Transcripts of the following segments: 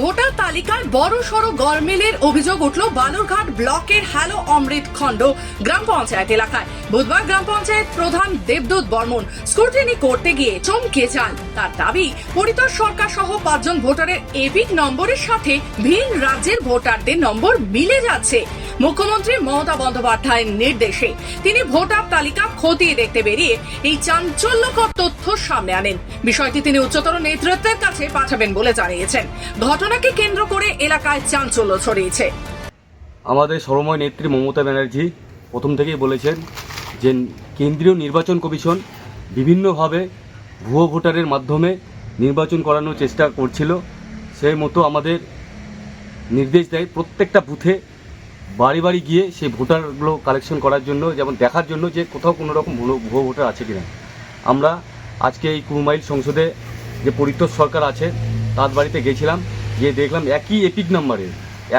Voter তালিকায় বড় সড় গরমিলের অভিযোগ উঠল বালুরঘাট ব্লকের হ্যালো অমৃত খণ্ড গ্রাম পঞ্চায়েত এলাকায়। বুধবার গ্রাম পঞ্চায়েত প্রধান দেবদূত বর্মন স্ক্রুটিনি করতে গিয়ে চমকে যান। তার দাবি, পরিতোষ সরকার সহ পাঁচজন ভোটারের এপিক নম্বরের সাথে ভিন রাজ্যের ভোটারদের নম্বর মিলে যাচ্ছে। মুখ্যমন্ত্রী মমতা বন্দ্যোপাধ্যায়ের নির্দেশে তিনি ভোটার তালিকা খতিয়ে দেখতে বেরিয়ে এই চাঞ্চল্যকর তথ্য সামনে আনেন। বিষয়টি তিনি উচ্চতর নেতৃত্বের কাছে পাঠাবেন বলে জানিয়েছেন। ঘটনাকে কেন্দ্র করে এলাকায় চাঞ্চল্য ছড়িয়েছে। আমাদের সর্বময় নেত্রী মমতা ব্যানার্জি প্রথম থেকেই বলেছেন যে কেন্দ্রীয় নির্বাচন কমিশন বিভিন্নভাবে ভুয়ো ভোটারের মাধ্যমে নির্বাচন করানোর চেষ্টা করছিল। সেই মতো আমাদের নির্দেশ দেয় প্রত্যেকটা বুথে বাড়ি বাড়ি গিয়ে সেই ভোটারগুলো কালেকশন করার জন্য যেমন দেখার জন্য যে কোথাও কোনো রকম ভুয়ো ভোটার আছে কিনা। আমরা আজকে এই কুরমাইল সংসদে যে পরিতোষ সরকার আছে তার বাড়িতে গেছিলাম গিয়ে দেখলাম একই এপিক নাম্বারে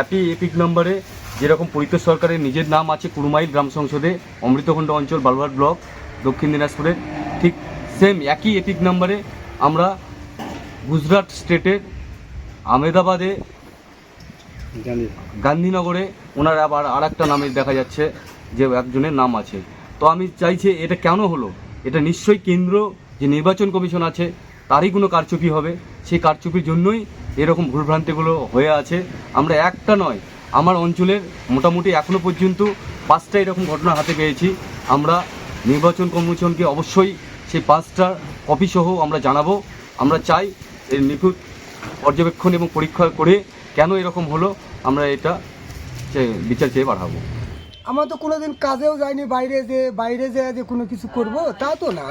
একই এপিক নাম্বারে যেরকম পরিতোষ সরকারের নিজের নাম আছে কুরুমাইল গ্রাম সংসদে অমৃতখণ্ড অঞ্চল বালুরঘাট ব্লক দক্ষিণ দিনাজপুরের ঠিক সেম একই এপিক নাম্বারে আমরা গুজরাট স্টেটের আহমেদাবাদে গান্ধীনগরে ওনার আবার আর একটা নামে দেখা যাচ্ছে যে একজনের নাম আছে। তো আমি চাইছি এটা কেন হলো? এটা নিশ্চয়ই কেন্দ্র, যে নির্বাচন কমিশন আছে, তারই কোনো কারচুপি হবে। সেই কারচুপির জন্যই এরকম ভুলভ্রান্তিগুলো হয়ে আছে। আমরা একটা নয়, আমার অঞ্চলের মোটামুটি এখনও পর্যন্ত পাঁচটা এরকম ঘটনা হাতে পেয়েছি। আমরা নির্বাচন কমিশনকে অবশ্যই সেই পাঁচটার কপি সহ আমরা জানাব। আমরা চাই এর নিখুঁত পর্যবেক্ষণ এবং পরীক্ষা করে কেন এরকম হলো, আমরা এটা বিচার চেয়ে পাঠাবো আমার তো কোনোদিন কাজেও যায়নি বাইরে যে বাইরে যে যে কোনো কিছু করব তা তো না।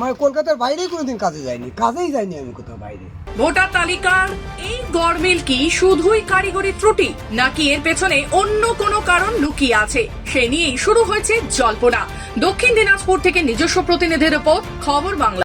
মানে কলকাতার বাইরেই কোনোদিন কাজে যায়নি কাজেই যায়নি আমি কোথাও বাইরে। ভোটার তালিকার এই গরমিল কি শুধুই কারিগরি ত্রুটি নাকি এর পেছনে অন্য কোনো কারণ লুকিয়ে আছে? সে নিয়েই শুরু হয়েছে জল্পনা। দক্ষিণ দিনাজপুর থেকে নিজস্ব প্রতিনিধি রিপোর্ট খবর বাংলা।